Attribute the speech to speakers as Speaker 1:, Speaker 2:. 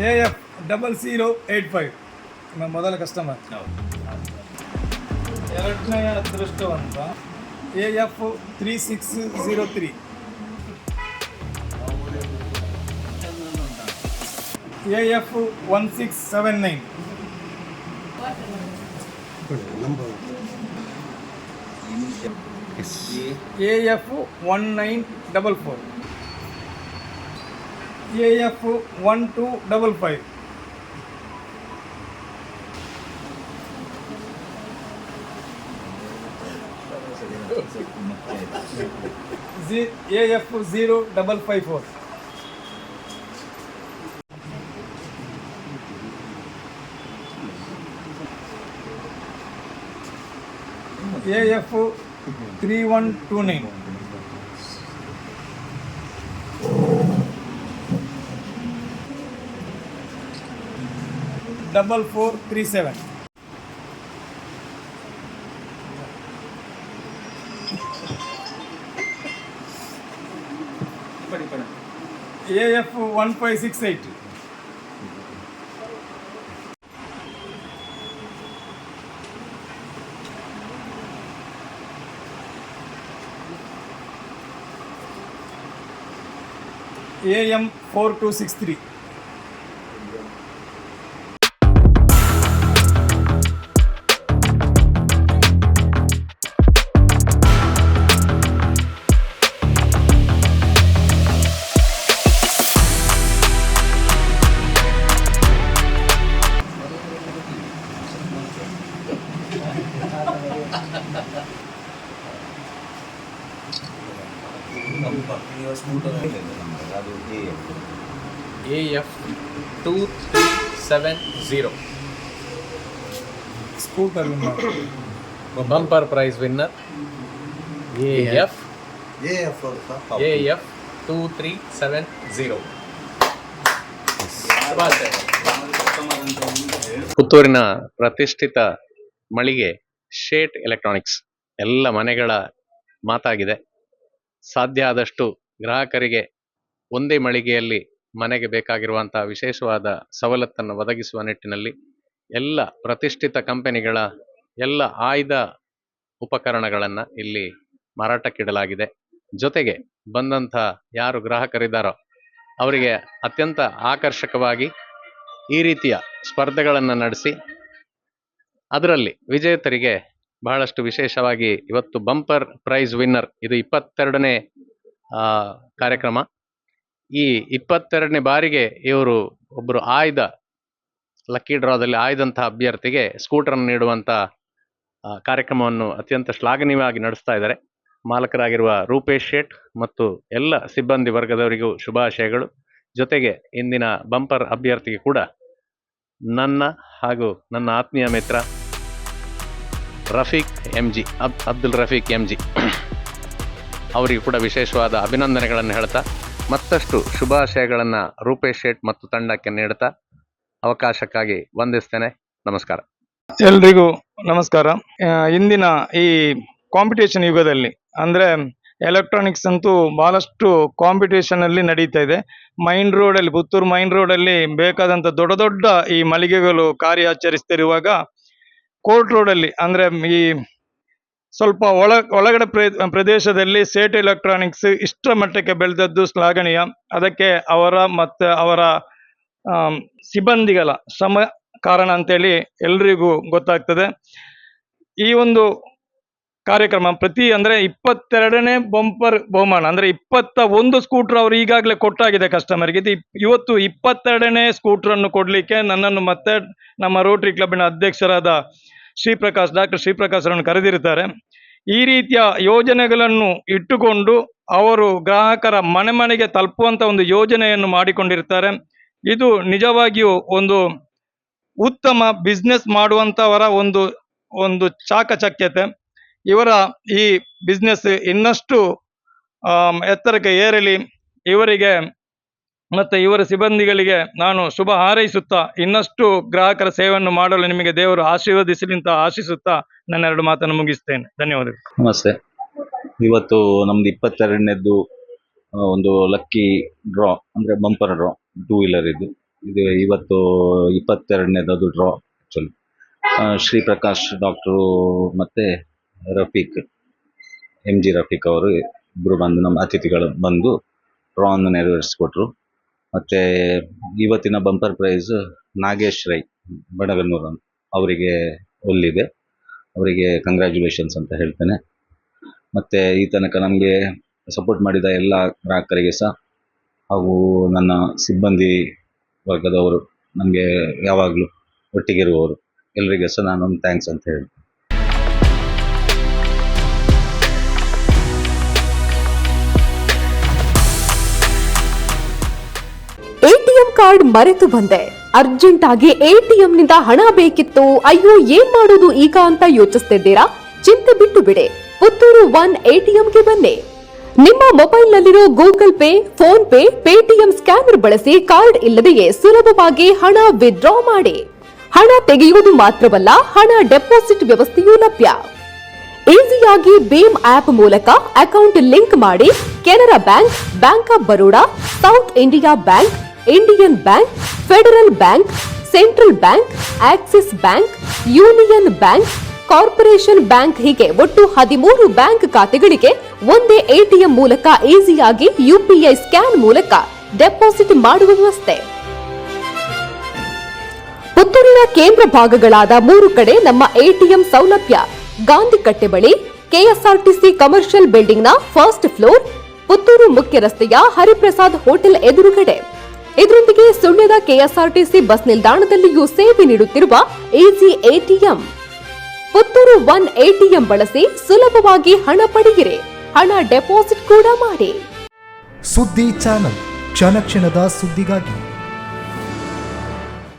Speaker 1: A F double zero eight five ನಮ್ಮ ಮೊದಲ customer ಎರಡನೆಯ ಅದೃಷ್ಟವಂತ A F three six zero three A F one six seven nine A F one nine double four A F one two double five A F zero double five four A F three one two nine double four three seven A F one five six eight A M four two
Speaker 2: A F two three seven zero
Speaker 1: scooter
Speaker 2: bumper prize winner A F
Speaker 3: A F
Speaker 2: A F two three seven zero ಪುತ್ತೂರಿನ ಪ್ರತಿಷ್ಠಿತ ಮಳಿಗೆ ಶೇಟ್ electronics. ಎಲ್ಲ ಮನೆಗಳ ಮಾತಾಗಿದೆ. ಸಾಧ್ಯ ಆದಷ್ಟು ಗ್ರಾಹಕರಿಗೆ ಒಂದೇ ಮಳಿಗೆಯಲ್ಲಿ ಮನೆಗೆ ಬೇಕಾಗಿರುವಂಥ ವಿಶೇಷವಾದ ಸವಲತ್ತನ್ನು ಒದಗಿಸುವ ನಿಟ್ಟಿನಲ್ಲಿ ಎಲ್ಲ ಪ್ರತಿಷ್ಠಿತ ಕಂಪನಿಗಳ ಎಲ್ಲ ಆಯ್ದ ಉಪಕರಣಗಳನ್ನು ಇಲ್ಲಿ ಮಾರಾಟಕ್ಕಿಡಲಾಗಿದೆ. ಜೊತೆಗೆ ಬಂದಂಥ ಯಾರು ಗ್ರಾಹಕರಿದ್ದಾರೋ ಅವರಿಗೆ ಅತ್ಯಂತ ಆಕರ್ಷಕವಾಗಿ ಈ ರೀತಿಯ ಸ್ಪರ್ಧೆಗಳನ್ನು ನಡೆಸಿ, ಅದರಲ್ಲಿ ವಿಜೇತರಿಗೆ ಬಹಳಷ್ಟು ವಿಶೇಷವಾಗಿ ಇವತ್ತು ಬಂಪರ್ ಪ್ರೈಸ್ ವಿನ್ನರ್. ಇದು ಇಪ್ಪತ್ತೆರಡನೇ ಕಾರ್ಯಕ್ರಮ. ಈ ಇಪ್ಪತ್ತೆರಡನೇ ಬಾರಿಗೆ ಇವರು ಒಬ್ಬರು ಆಯ್ದ, ಲಕ್ಕಿ ಡ್ರಾದಲ್ಲಿ ಆಯ್ದಂತಹ ಅಭ್ಯರ್ಥಿಗೆ ಸ್ಕೂಟರನ್ನು ನೀಡುವಂಥ ಕಾರ್ಯಕ್ರಮವನ್ನು ಅತ್ಯಂತ ಶ್ಲಾಘನೀಯವಾಗಿ ನಡೆಸ್ತಾ ಇದ್ದಾರೆ. ಮಾಲಕರಾಗಿರುವ ರೂಪೇಶ್ ಶೇಟ್ ಮತ್ತು ಎಲ್ಲ ಸಿಬ್ಬಂದಿ ವರ್ಗದವರಿಗೂ ಶುಭಾಶಯಗಳು. ಜೊತೆಗೆ ಇಂದಿನ ಬಂಪರ್ ಅಭ್ಯರ್ಥಿಗೆ ಕೂಡ ನನ್ನ ಹಾಗೂ ನನ್ನ ಆತ್ಮೀಯ ಮಿತ್ರ ರಫೀಕ್ ಎಂ ಜಿ, ಅಬ್, ಅಬ್ದುಲ್ ರಫೀಕ್ ಎಂ ಜಿ. ಅವರಿಗೆ ಕೂಡ ವಿಶೇಷವಾದ ಅಭಿನಂದನೆಗಳನ್ನು ಹೇಳ್ತಾ, ಮತ್ತಷ್ಟು ಶುಭಾಶಯಗಳನ್ನು ರೂಪೇಶ್ ಶೇಟ್ ಮತ್ತು ತಂಡಕ್ಕೆ ನೀಡ್ತಾ ಅವಕಾಶಕ್ಕಾಗಿ ವಂದಿಸ್ತೇನೆ. ನಮಸ್ಕಾರ.
Speaker 1: ಎಲ್ರಿಗೂ ನಮಸ್ಕಾರ. ಇಂದಿನ ಈ ಕಾಂಪಿಟೇಷನ್ ಯುಗದಲ್ಲಿ, ಅಂದರೆ ಎಲೆಕ್ಟ್ರಾನಿಕ್ಸ್ ಅಂತೂ ಬಹಳಷ್ಟು ಕಾಂಪಿಟೇಷನ್ ಅಲ್ಲಿ ನಡೀತಾ ಇದೆ. ಮೈನ್ ರೋಡಲ್ಲಿ ಪುತ್ತೂರು ಮೈನ್ ರೋಡಲ್ಲಿ ಬೇಕಾದಂಥ ದೊಡ್ಡ ದೊಡ್ಡ ಈ ಮಳಿಗೆಗಳು ಕಾರ್ಯಾಚರಿಸ್ತಿರುವಾಗ ಕೋರ್ಟ್ ರೋಡಲ್ಲಿ ಅಂದರೆ ಈ ಸ್ವಲ್ಪ ಒಳ, ಒಳಗಡೆ ಪ್ರ, ಪ್ರದೇಶದಲ್ಲಿ ಸೇಟ್ ಎಲೆಕ್ಟ್ರಾನಿಕ್ಸ್ ಇಷ್ಟರ ಮಟ್ಟಕ್ಕೆ ಬೆಳೆದದ್ದು ಶ್ಲಾಘನೀಯ. ಅದಕ್ಕೆ ಅವರ ಮತ್ತು ಅವರ ಸಿಬ್ಬಂದಿಗಳ ಶ್ರಮ ಕಾರಣ ಅಂತೇಳಿ ಎಲ್ರಿಗೂ ಗೊತ್ತಾಗ್ತದೆ. ಈ ಒಂದು ಕಾರ್ಯಕ್ರಮ ಪ್ರತಿ ಅಂದ್ರೆ ಇಪ್ಪತ್ತೆರಡನೇ ಬಂಪರ್ ಬಹುಮಾನ, ಅಂದ್ರೆ ಇಪ್ಪತ್ತ ಒಂದು ಸ್ಕೂಟರ್ ಅವರು ಈಗಾಗಲೇ ಕೊಟ್ಟಾಗಿದೆ ಕಸ್ಟಮರ್ಗೆ ಇದು ಇವತ್ತು ಇಪ್ಪತ್ತೆರಡನೇ ಸ್ಕೂಟರ್ ಅನ್ನು ಕೊಡ್ಲಿಕ್ಕೆ ನನ್ನನ್ನು ಮತ್ತೆ ನಮ್ಮ ರೋಟರಿ ಕ್ಲಬ್ನ ಅಧ್ಯಕ್ಷರಾದ ಶ್ರೀಪ್ರಕಾಶ್, ಡಾಕ್ಟರ್ ಶ್ರೀಪ್ರಕಾಶ್ ಅವರನ್ನು ಕರೆದಿರುತ್ತಾರೆ. ಈ ರೀತಿಯ ಯೋಜನೆಗಳನ್ನು ಇಟ್ಟುಕೊಂಡು ಅವರು ಗ್ರಾಹಕರ ಮನೆ ಮನೆಗೆ ತಲುಪುವಂತ ಒಂದು ಯೋಜನೆಯನ್ನು ಮಾಡಿಕೊಂಡಿರ್ತಾರೆ ಇದು ನಿಜವಾಗಿಯೂ ಒಂದು ಉತ್ತಮ ಬಿಸ್ನೆಸ್ ಮಾಡುವಂತವರ ಒಂದು ಒಂದು ಚಾಕಚಕ್ಯತೆ. ಇವರ ಈ ಬಿಸ್ನೆಸ್ ಇನ್ನಷ್ಟು ಎತ್ತರಕ್ಕೆ ಏರಲಿ. ಇವರಿಗೆ ಮತ್ತೆ ಇವರ ಸಿಬ್ಬಂದಿಗಳಿಗೆ ನಾನು ಶುಭ ಹಾರೈಸುತ್ತಾ, ಇನ್ನಷ್ಟು ಗ್ರಾಹಕರ ಸೇವೆಯನ್ನು ಮಾಡಲು ನಿಮಗೆ ದೇವರು ಆಶೀರ್ವದಿಸಲಿ ಅಂತ ಆಶಿಸುತ್ತಾ ನನ್ನ ಎರಡು ಮಾತನ್ನು ಮುಗಿಸ್ತೇನೆ. ಧನ್ಯವಾದಗಳು.
Speaker 4: ನಮಸ್ತೆ. ಇವತ್ತು ನಮ್ದು ಇಪ್ಪತ್ತೆರಡನೇದ್ದು ಒಂದು ಲಕ್ಕಿ ಡ್ರಾ ಅಂದ್ರೆ ಬಂಪರ್ ಡ್ರಾ ಟೂ ವೀಲರ್ ಇದು. ಇದು ಇವತ್ತು ಇಪ್ಪತ್ತೆರಡನೇದು draw actually Shri Prakash doctor ಮತ್ತು ರಫೀಕ್ ಎಂ ಜಿ ರಫೀಕ್ ಅವರು ಇಬ್ಬರು ಬಂದು ನಮ್ಮ ಅತಿಥಿಗಳು ಬಂದು ಡ್ರಾವನ್ನು ನೆರವೇರಿಸಿಕೊಟ್ರು. ಮತ್ತು ಇವತ್ತಿನ ಬಂಪರ್ ಪ್ರೈಸ್ ನಾಗೇಶ್ ರೈ ಬಡಗನ್ನೂರು ಅವರಿಗೆ ಒಲ್ಲಿದೆ. ಅವರಿಗೆ ಕಂಗ್ರ್ಯಾಚುಲೇಷನ್ಸ್ ಅಂತ ಹೇಳ್ತೇನೆ. ಮತ್ತು ಈ ತನಕ ನಮಗೆ ಸಪೋರ್ಟ್ ಮಾಡಿದ ಎಲ್ಲ ಗ್ರಾಹಕರಿಗೆ ಸಹ ಹಾಗೂ ನನ್ನ ಸಿಬ್ಬಂದಿ ವರ್ಗದವರು ನಮಗೆ ಯಾವಾಗಲೂ ಒಟ್ಟಿಗಿರುವವರು ಎಲ್ಲರಿಗೆ ಸಹ ನಾನೊಂದು ಥ್ಯಾಂಕ್ಸ್ ಅಂತ ಹೇಳಿ
Speaker 3: ಎಟಿಎಂ ಕಾರ್ಡ್ ಮರೆತು ಬಂದೆ. ಅರ್ಜೆಂಟ್ ಆಗಿ ಎಟಿಎಂ ನಿಂದ ಹಣ ಬೇಕಿತ್ತು. ಅಯ್ಯೋ, ಏನ್ ಮಾಡೋದು ಈಗ ಅಂತ ಯೋಚಿಸ್ತಿದ್ದೀರಾ? ಚಿಂತೆ ಬಿಟ್ಟು ಬಿಡಿ. ಪುತ್ತೂರು ಒನ್ ಎಟಿಎಂಗೆ ಬನ್ನಿ. ನಿಮ್ಮ ಮೊಬೈಲ್ನಲ್ಲಿರೋ Google Pay, PhonePe Paytm scanner ಬಳಸಿ ಕಾರ್ಡ್ ಇಲ್ಲದೆಯೇ ಸುಲಭವಾಗಿ ಹಣ ವಿತ್ಡ್ರಾ ಮಾಡಿ. ಹಣ ತೆಗೆಯುವುದು ಮಾತ್ರವಲ್ಲ, ಹಣ ಡೆಪಾಸಿಟ್ ವ್ಯವಸ್ಥೆಯೂ ಲಭ್ಯ. ಈಸಿಯಾಗಿ ಭೀಮ್ ಆಪ್ ಮೂಲಕ ಅಕೌಂಟ್ ಲಿಂಕ್ ಮಾಡಿ Canara Bank Bank of Baroda, South India Bank Indian Bank Federal Bank Central Bank Axis Bank Union Bank Corporation Bank ಹೀಗೆ ಒಟ್ಟು ಹದಿಮೂರು ಬ್ಯಾಂಕ್ ಖಾತೆಗಳಿಗೆ ಒಂದೇ ಎಟಿಎಂ ಮೂಲಕ ಈಸಿಯಾಗಿ ಯುಪಿಐ ಸ್ಕ್ಯಾನ್ ಮೂಲಕ ಡೆಪಾಸಿಟ್ ಮಾಡುವ ವ್ಯವಸ್ಥೆ. ಪುತ್ತೂರಿನ ಕೇಂದ್ರ ಭಾಗಗಳಾದ ಮೂರು ಕಡೆ ನಮ್ಮ ಎಟಿಎಂ ಸೌಲಭ್ಯ. ಗಾಂಧಿ ಕಟ್ಟೆ ಬಳಿ ಕೆಎಸ್ಆರ್ಟಿಸಿ ಕಮರ್ಷಿಯಲ್ ಬಿಲ್ಡಿಂಗ್ನ ಫಸ್ಟ್ ಫ್ಲೋರ್, ಪುತ್ತೂರು ಮುಖ್ಯ ರಸ್ತೆಯ ಹರಿಪ್ರಸಾದ್ ಹೋಟೆಲ್ ಎದುರುಗಡೆ. ಇದರೊಂದಿಗೆ ಸುಳ್ಯದ ಕೆಎಸ್ಆರ್ಟಿಸಿ ಬಸ್ ನಿಲ್ದಾಣದಲ್ಲಿಯೂ ಸೇವೆ ನೀಡುತ್ತಿರುವ easy ATM. Puttur one ATM ಬಳಸಿ ಸುಲಭವಾಗಿ ಹಣ ಪಡೆಯಿರಿ. ಹಣ ಡೆಪಾಸಿಟ್ ಕೂಡ ಮಾಡಿ.
Speaker 5: ಸುದ್ದಿ ಚಾನಲ್ ಕ್ಷಣ ಕ್ಷಣದ ಸುದ್ದಿಗಾಗಿ